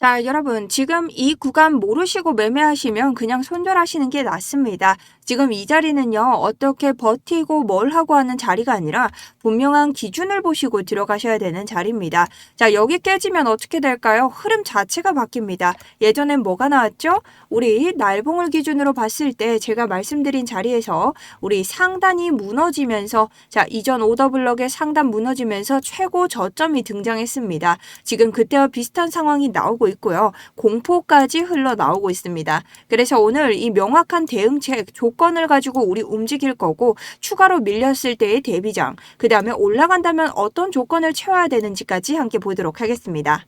자, 여러분, 지금 이 구간 모르시고 매매하시면 그냥 손절하시는 게 낫습니다. 지금 이 자리는요, 어떻게 버티고 뭘 하고 하는 자리가 아니라 분명한 기준을 보시고 들어가셔야 되는 자리입니다. 자, 여기 깨지면 어떻게 될까요? 흐름 자체가 바뀝니다. 예전엔 뭐가 나왔죠? 우리 날봉을 기준으로 봤을 때 제가 말씀드린 자리에서 우리 상단이 무너지면서 자, 이전 오더블럭의 상단 무너지면서 최고 저점이 등장했습니다. 지금 그때와 비슷한 상황이 나오고 있고요. 공포까지 흘러나오고 있습니다. 그래서 오늘 이 명확한 대응책 조건 을 가지고 우리 움직일 거고 추가로 밀렸을 때의 대비장, 그 다음에 올라간다면 어떤 조건을 채워야 되는지까지 함께 보도록 하겠습니다.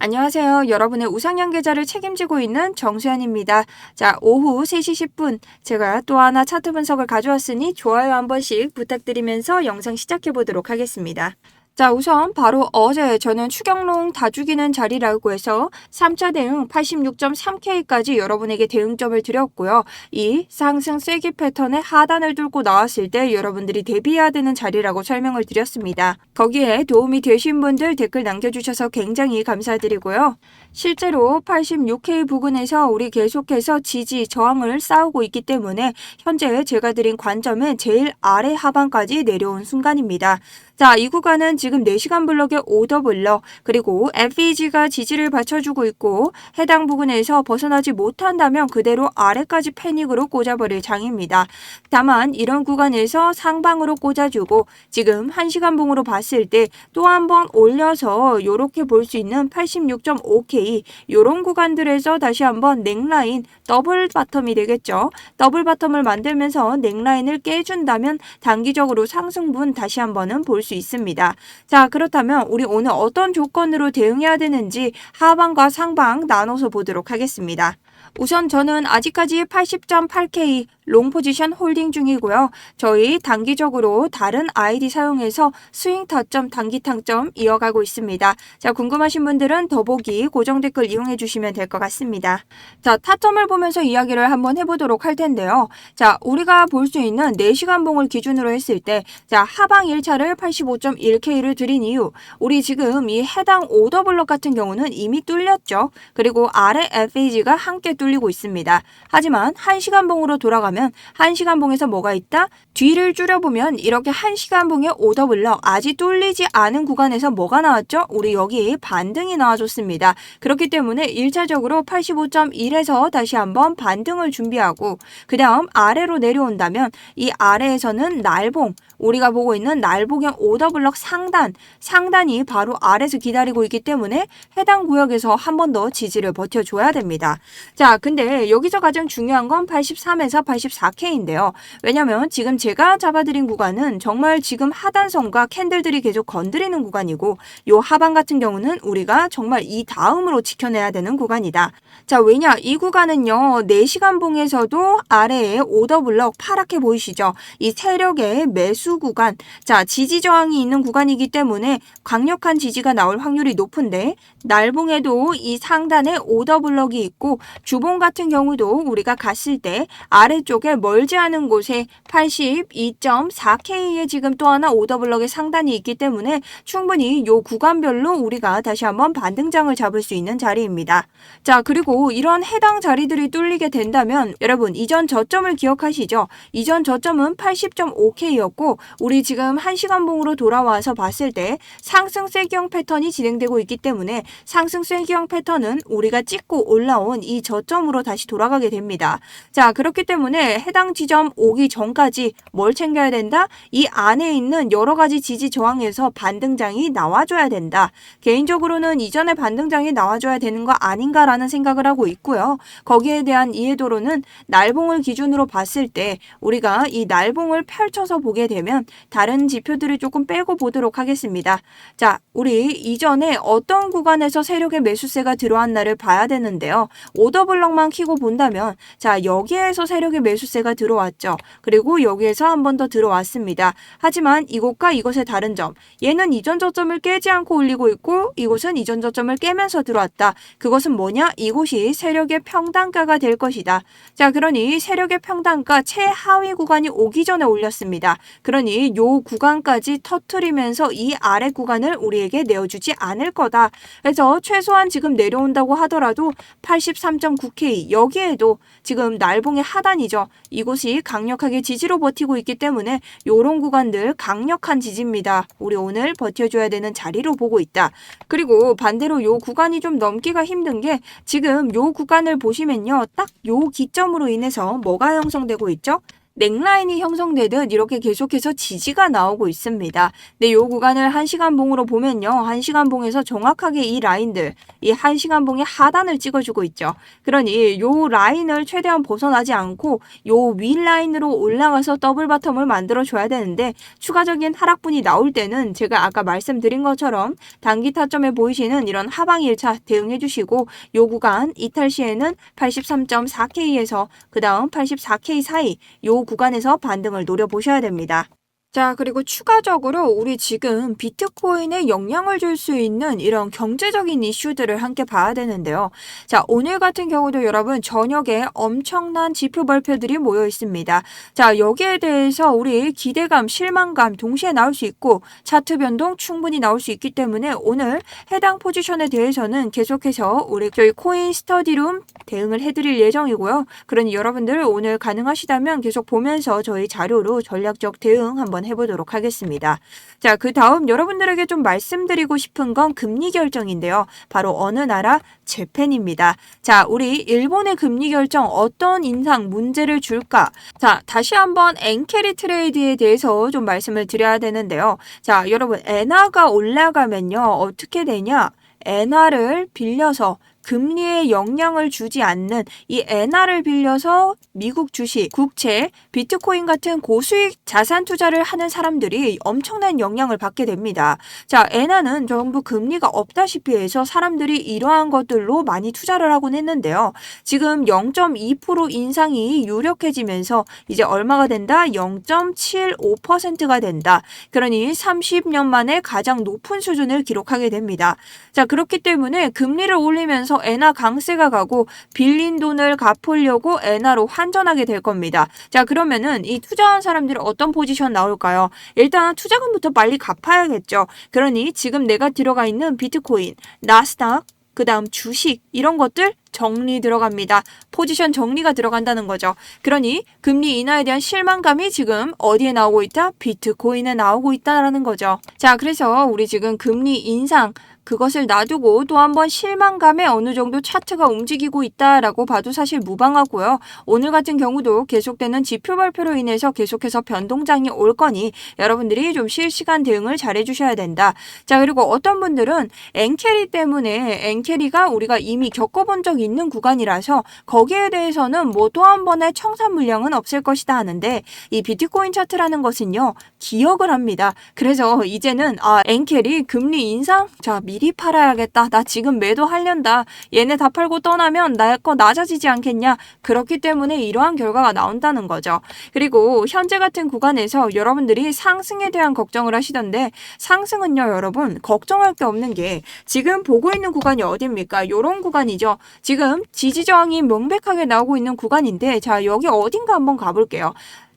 안녕하세요. 여러분의 우상향 계좌를 책임지고 있는 정수현입니다. 자, 오후 3시 10분 제가 또 하나 차트 분석을 가져왔으니 좋아요 한 번씩 부탁드리면서 영상 시작해 보도록 하겠습니다. 자, 우선 바로 어제 저는 추경롱 다 죽이는 자리라고 해서 3차 대응 86.3K까지 여러분에게 대응점을 드렸고요. 이 상승 쐐기 패턴의 하단을 뚫고 나왔을 때 여러분들이 대비해야 되는 자리라고 설명을 드렸습니다. 거기에 도움이 되신 분들 댓글 남겨주셔서 굉장히 감사드리고요. 실제로 86K 부근에서 우리 계속해서 지지, 저항을 싸우고 있기 때문에 현재 제가 드린 관점은 제일 아래 하반까지 내려온 순간입니다. 자, 이 구간은 지금 4시간 블럭의 오더 블럭, 그리고 FEG가 지지를 받쳐주고 있고, 해당 부분에서 벗어나지 못한다면 그대로 아래까지 패닉으로 꽂아버릴 장입니다. 다만, 이런 구간에서 상방으로 꽂아주고, 지금 1시간 봉으로 봤을 때 또 한 번 올려서 이렇게 볼 수 있는 86.5K, 요런 구간들에서 다시 한번 넥라인, 더블 바텀이 되겠죠. 더블 바텀을 만들면서 넥라인을 깨준다면 단기적으로 상승분 다시 한번은 볼수 있습니다. 자, 그렇다면 우리 오늘 어떤 조건으로 대응해야 되는지 하방과 상방 나눠서 보도록 하겠습니다. 우선 저는 아직까지 80.8K 롱 포지션 홀딩 중이고요. 저희 단기적으로 다른 아이디 사용해서 스윙 타점, 단기 탕점 이어가고 있습니다. 자, 궁금하신 분들은 더보기 고정 댓글 이용해 주시면 될 것 같습니다. 자, 타점을 보면서 이야기를 한번 해보도록 할 텐데요. 자, 우리가 볼 수 있는 4시간 봉을 기준으로 했을 때, 자, 하방 1차를 85.1K를 드린 이유, 우리 지금 이 해당 오더 블럭 같은 경우는 이미 뚫렸죠. 그리고 아래 FAG가 함께 뚫리고 있습니다. 하지만 1시간 봉으로 돌아가면 1시간 봉에서 뭐가 있다? 뒤를 줄여보면 이렇게 1시간 봉의 오더 블럭 아직 뚫리지 않은 구간에서 뭐가 나왔죠? 우리 여기 반등이 나와줬습니다. 그렇기 때문에 1차적으로 85.1에서 다시 한번 반등을 준비하고 그 다음 아래로 내려온다면 이 아래에서는 날봉 우리가 보고 있는 날봉형 오더블럭 상단 상단이 바로 아래서 기다리고 있기 때문에 해당 구역에서 한 번 더 지지를 버텨줘야 됩니다. 자 근데 여기서 가장 중요한 건 83에서 84K인데요. 왜냐면 지금 제가 잡아드린 구간은 정말 지금 하단선과 캔들들이 계속 건드리는 구간이고 요 하방 같은 경우는 우리가 정말 이 다음으로 지켜내야 되는 구간이다. 자 왜냐 이 구간은요 4시간 봉에서도 아래에 오더블럭 파랗게 보이시죠? 이 세력의 매수 구간 자 지지 저항이 있는 구간이기 때문에 강력한 지지가 나올 확률이 높은데 날봉에도 이 상단에 오더블럭이 있고 주봉 같은 경우도 우리가 갔을 때 아래 쪽에 멀지 않은 곳에 82.4K에 지금 또 하나 오더블럭의 상단이 있기 때문에 충분히 요 구간별로 우리가 다시 한번 반등장을 잡을 수 있는 자리입니다. 자 그리고 이런 해당 자리들이 뚫리게 된다면 여러분 이전 저점을 기억하시죠? 이전 저점은 80.5K였고 우리 지금 1시간 봉으로 돌아와서 봤을 때 상승 쐐기형 패턴이 진행되고 있기 때문에 상승 쐐기형 패턴은 우리가 찍고 올라온 이 저점으로 다시 돌아가게 됩니다. 자 그렇기 때문에 해당 지점 오기 전까지 뭘 챙겨야 된다? 이 안에 있는 여러 가지 지지 저항에서 반등장이 나와줘야 된다. 개인적으로는 이전에 반등장이 나와줘야 되는 거 아닌가라는 생각을 하고 있고요. 거기에 대한 이해도로는 날봉을 기준으로 봤을 때 우리가 이 날봉을 펼쳐서 보게 되면 다른 지표들을 조금 빼고 보도록 하겠습니다. 자, 우리 이전에 어떤 구간에서 세력의 매수세가 들어왔나를 봐야 되는데요. 오더블 블럭만 키고 본다면 자 여기에서 세력의 매수세가 들어왔죠. 그리고 여기에서 한 번 더 들어왔습니다. 하지만 이곳과 이것의 다른 점 얘는 이전 저점을 깨지 않고 올리고 있고 이곳은 이전 저점을 깨면서 들어왔다. 그것은 뭐냐? 이곳이 세력의 평단가가 될 것이다. 자 그러니 세력의 평단가 최하위 구간이 오기 전에 올렸습니다. 그러니 요 구간까지 터트리면서 이 아래 구간을 우리에게 내어주지 않을 거다. 그래서 최소한 지금 내려온다고 하더라도 83.9K 여기에도 지금 날봉의 하단이죠. 이곳이 강력하게 지지로 버티고 있기 때문에 요런 구간들 강력한 지지입니다. 우리 오늘 버텨줘야 되는 자리로 보고 있다. 그리고 반대로 요 구간이 좀 넘기가 힘든 게 지금 요 구간을 보시면요. 딱 요 기점으로 인해서 뭐가 형성되고 있죠? 넥라인이 형성되듯 이렇게 계속해서 지지가 나오고 있습니다. 근데 요 구간을 1시간 봉으로 보면요. 1시간 봉에서 정확하게 이 라인들, 이 1시간 봉의 하단을 찍어주고 있죠. 그러니 요 라인을 최대한 벗어나지 않고 요 위 라인으로 올라가서 더블 바텀을 만들어 줘야 되는데 추가적인 하락분이 나올 때는 제가 아까 말씀드린 것처럼 단기 타점에 보이시는 이런 하방 1차 대응해 주시고 요 구간 이탈 시에는 83.4K에서 그 다음 84K 사이 요 구간에서 반등을 노려보셔야 됩니다. 자, 그리고 추가적으로 우리 지금 비트코인에 영향을 줄 수 있는 이런 경제적인 이슈들을 함께 봐야 되는데요. 자, 오늘 같은 경우도 여러분 저녁에 엄청난 지표 발표들이 모여 있습니다. 자, 여기에 대해서 우리 기대감, 실망감 동시에 나올 수 있고 차트 변동 충분히 나올 수 있기 때문에 오늘 해당 포지션에 대해서는 계속해서 우리 저희 코인 스터디룸 대응을 해드릴 예정이고요. 그러니 여러분들 오늘 가능하시다면 계속 보면서 저희 자료로 전략적 대응 한번 해보도록 하겠습니다. 자, 그 다음 여러분들에게 좀 말씀드리고 싶은 건 금리 결정인데요. 바로 어느 나라? 재팬입니다. 자, 우리 일본의 금리 결정 어떤 인상 문제를 줄까? 자, 다시 한번 엔캐리 트레이드에 대해서 좀 말씀을 드려야 되는데요. 자, 여러분, 엔화가 올라가면요. 어떻게 되냐? 엔화를 빌려서 금리에 영향을 주지 않는 이 엔화를 빌려서 미국 주식, 국채, 비트코인 같은 고수익 자산 투자를 하는 사람들이 엄청난 영향을 받게 됩니다. 자, 엔화는 전부 금리가 없다시피 해서 사람들이 이러한 것들로 많이 투자를 하곤 했는데요. 지금 0.2% 인상이 유력해지면서 이제 얼마가 된다? 0.75%가 된다. 그러니 30년 만에 가장 높은 수준을 기록하게 됩니다. 자, 그렇기 때문에 금리를 올리면서 엔화 강세가 가고 빌린 돈을 갚으려고 엔화로 환전하게 될 겁니다. 자, 그러면은 이 투자한 사람들이 어떤 포지션 나올까요? 일단 투자금부터 빨리 갚아야겠죠. 그러니 지금 내가 들어가 있는 비트코인, 나스닥, 그 다음 주식 이런 것들 정리 들어갑니다. 포지션 정리가 들어간다는 거죠. 그러니 금리 인하에 대한 실망감이 지금 어디에 나오고 있다? 비트코인에 나오고 있다라는 거죠. 자, 그래서 우리 지금 금리 인상 그것을 놔두고 또 한 번 실망감에 어느 정도 차트가 움직이고 있다라고 봐도 사실 무방하고요. 오늘 같은 경우도 계속되는 지표 발표로 인해서 계속해서 변동장이 올 거니 여러분들이 좀 실시간 대응을 잘 해주셔야 된다. 자 그리고 어떤 분들은 엔캐리 때문에 엔캐리가 우리가 이미 겪어본 적 있는 구간이라서 거기에 대해서는 뭐 또 한 번의 청산 물량은 없을 것이다 하는데 이 비트코인 차트라는 것은요 기억을 합니다. 그래서 이제는 아 엔캐리 금리 인상 자 미리 팔아야겠다. 나 지금 매도하련다. 얘네 다 팔고 떠나면 나 거 낮아지지 않겠냐. 그렇기 때문에 이러한 결과가 나온다는 거죠. 그리고 현재 같은 구간에서 여러분들이 상승에 대한 걱정을 하시던데 상승은요 여러분 걱정할 게 없는 게 지금 보고 있는 구간이 어디입니까? 요런 구간이죠. 지금 지지 저항이 명백하게 나오고 있는 구간인데 자 여기 어딘가 한번 가볼게요.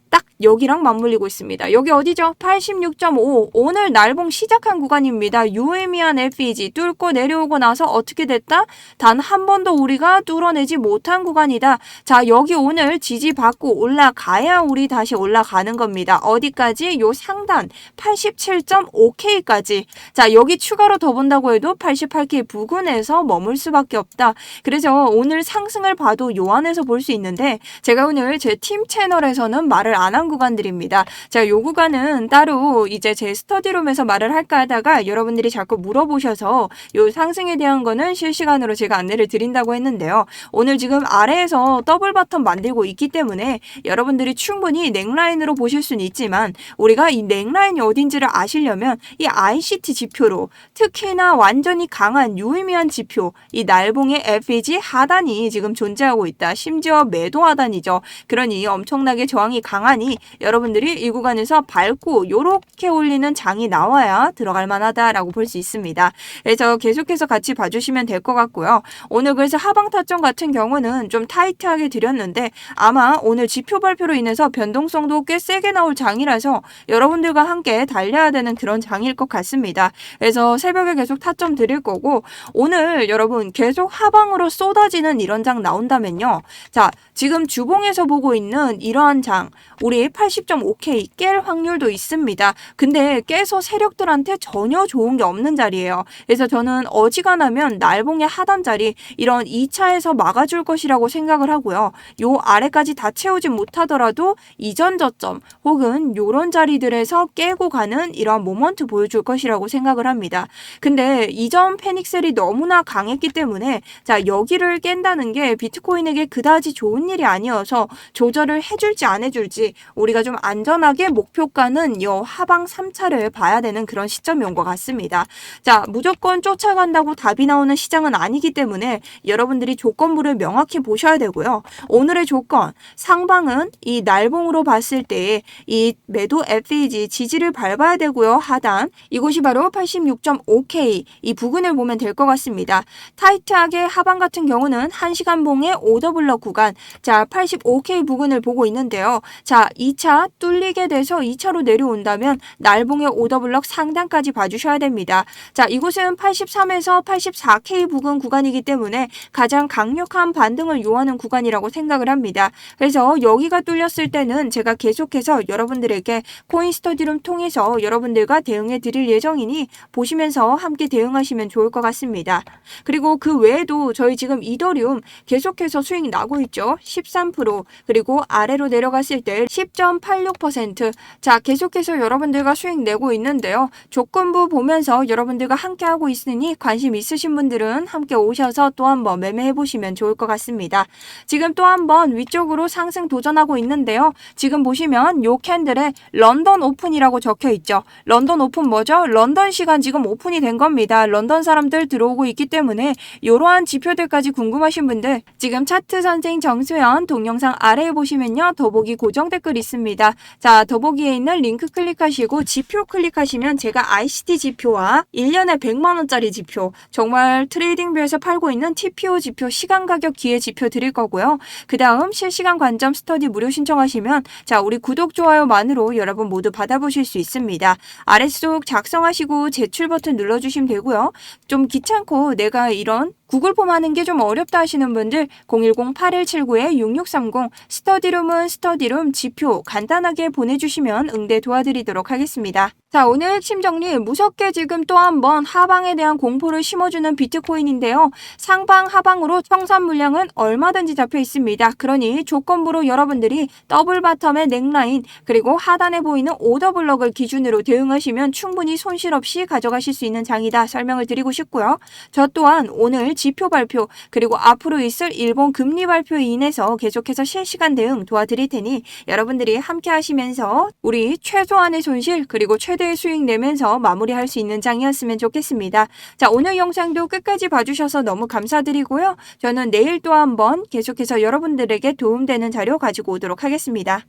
딱 여기랑 맞물리고 있습니다. 여기 어디죠? 86.5. 오늘 날봉 시작한 구간입니다. 유의미한 FEG 뚫고 내려오고 나서 어떻게 됐다? 단 한 번도 우리가 뚫어내지 못한 구간이다. 자, 여기 오늘 지지받고 올라가야 우리 다시 올라가는 겁니다. 어디까지? 요 상단 87.5K까지. 자, 여기 추가로 더 본다고 해도 88K 부근에서 머물 수밖에 없다. 그래서 오늘 상승을 봐도 요 안에서 볼 수 있는데 제가 오늘 제 팀 채널에서는 말을 안한 구간들입니다. 자, 요 구간은 따로 이제 제 스터디룸에서 말을 할까 하다가 여러분들이 자꾸 물어보셔서 요 상승에 대한 거는 실시간으로 제가 안내를 드린다고 했는데요. 오늘 지금 아래에서 더블 바텀 만들고 있기 때문에 여러분들이 충분히 넥라인으로 보실 수는 있지만 우리가 이 넥라인이 어딘지를 아시려면 이 ICT 지표로 특히나 완전히 강한 유의미한 지표 이 날봉의 FEG 하단이 지금 존재하고 있다. 심지어 매도 하단이죠. 그러니 엄청나게 저항이 강하니 여러분들이 이 구간에서 밟고 요렇게 올리는 장이 나와야 들어갈 만하다라고 볼 수 있습니다. 그래서 계속해서 같이 봐주시면 될 것 같고요. 오늘 그래서 하방 타점 같은 경우는 좀 타이트하게 드렸는데 아마 오늘 지표 발표로 인해서 변동성도 꽤 세게 나올 장이라서 여러분들과 함께 달려야 되는 그런 장일 것 같습니다. 그래서 새벽에 계속 타점 드릴 거고 오늘 여러분 계속 하방으로 쏟아지는 이런 장 나온다면요. 자, 지금 주봉에서 보고 있는 이러한 장 우리 80.5K 깰 확률도 있습니다. 근데 깨서 세력들한테 전혀 좋은 게 없는 자리예요. 그래서 저는 어지간하면 날봉의 하단 자리 이런 2차에서 막아줄 것이라고 생각을 하고요. 요 아래까지 다 채우지 못하더라도 이전 저점 혹은 요런 자리들에서 깨고 가는 이런 모먼트 보여줄 것이라고 생각을 합니다. 근데 이전 페닉셀이 너무나 강했기 때문에 자 여기를 깬다는 게 비트코인에게 그다지 좋은 일이 아니어서 조절을 해줄지 안 해줄지 우리가 좀 안전하게 목표가는 요 하방 3차를 봐야 되는 그런 시점이 온 것 같습니다. 자 무조건 쫓아간다고 답이 나오는 시장은 아니기 때문에 여러분들이 조건부를 명확히 보셔야 되고요. 오늘의 조건 상방은 이 날봉으로 봤을 때 이 매도 FEG 지지를 밟아야 되고요. 하단 이곳이 바로 86.5K 이 부근을 보면 될 것 같습니다. 타이트하게 하방 같은 경우는 1시간 봉의 오더블럭 구간 자 85K 부근을 보고 있는데요. 자 2차 뚫리게 돼서 2차로 내려온다면 날봉의 오더블럭 상단까지 봐주셔야 됩니다. 자 이곳은 83에서 84K 부근 구간이기 때문에 가장 강력한 반등을 요하는 구간이라고 생각을 합니다. 그래서 여기가 뚫렸을 때는 제가 계속해서 여러분들에게 코인 스터디룸 통해서 여러분들과 대응해 드릴 예정이니 보시면서 함께 대응하시면 좋을 것 같습니다. 그리고 그 외에도 저희 지금 이더리움 계속해서 수익 나고 있죠. 13% 그리고 아래로 내려갔을 때 10.86%. 자, 계속해서 여러분들과 수익 내고 있는데요. 조건부 보면서 여러분들과 함께 하고 있으니 관심 있으신 분들은 함께 오셔서 또 한번 매매해 보시면 좋을 것 같습니다. 지금 또 한번 위쪽으로 상승 도전하고 있는데요. 지금 보시면 요 캔들에 런던 오픈이라고 적혀 있죠. 런던 오픈 뭐죠? 런던 시간 지금 오픈이 된 겁니다. 런던 사람들 들어오고 있기 때문에 이러한 지표들까지 궁금하신 분들 지금 차트 선생 정수현 동영상 아래에 보시면요. 더보기 고정 댓글 있습니다. 자, 더보기에 있는 링크 클릭하시고 지표 클릭하시면 제가 ICT 지표와 1년에 100만 원짜리 지표 정말 트레이딩뷰에서 팔고 있는 TPO 지표 시간 가격 기회 지표 드릴 거고요. 그 다음 실시간 관점 스터디 무료 신청하시면 자, 우리 구독 좋아요만으로 여러분 모두 받아보실 수 있습니다. 아래쪽 작성하시고 제출 버튼 눌러주시면 되고요. 좀 귀찮고 내가 이런 구글 폼 하는 게 좀 어렵다 하시는 분들 010-8179-6630 스터디룸은 스터디룸 지표 간단하게 보내주시면 응대 도와드리도록 하겠습니다. 자 오늘 핵심 정리 무섭게 지금 또 한 번 하방에 대한 공포를 심어주는 비트코인인데요. 상방 하방으로 청산 물량은 얼마든지 잡혀 있습니다. 그러니 조건부로 여러분들이 더블 바텀의 넥라인 그리고 하단에 보이는 오더 블럭을 기준으로 대응하시면 충분히 손실 없이 가져가실 수 있는 장이다 설명을 드리고 싶고요. 저 또한 오늘 지표 발표 그리고 앞으로 있을 일본 금리 발표에 인해서 계속해서 실시간 대응 도와드릴 테니 여러분들이 함께 하시면서 우리 최소한의 손실 그리고 최대의 수익 내면서 마무리할 수 있는 장이었으면 좋겠습니다. 자 오늘 영상도 끝까지 봐주셔서 너무 감사드리고요. 저는 내일 또 한번 계속해서 여러분들에게 도움되는 자료 가지고 오도록 하겠습니다.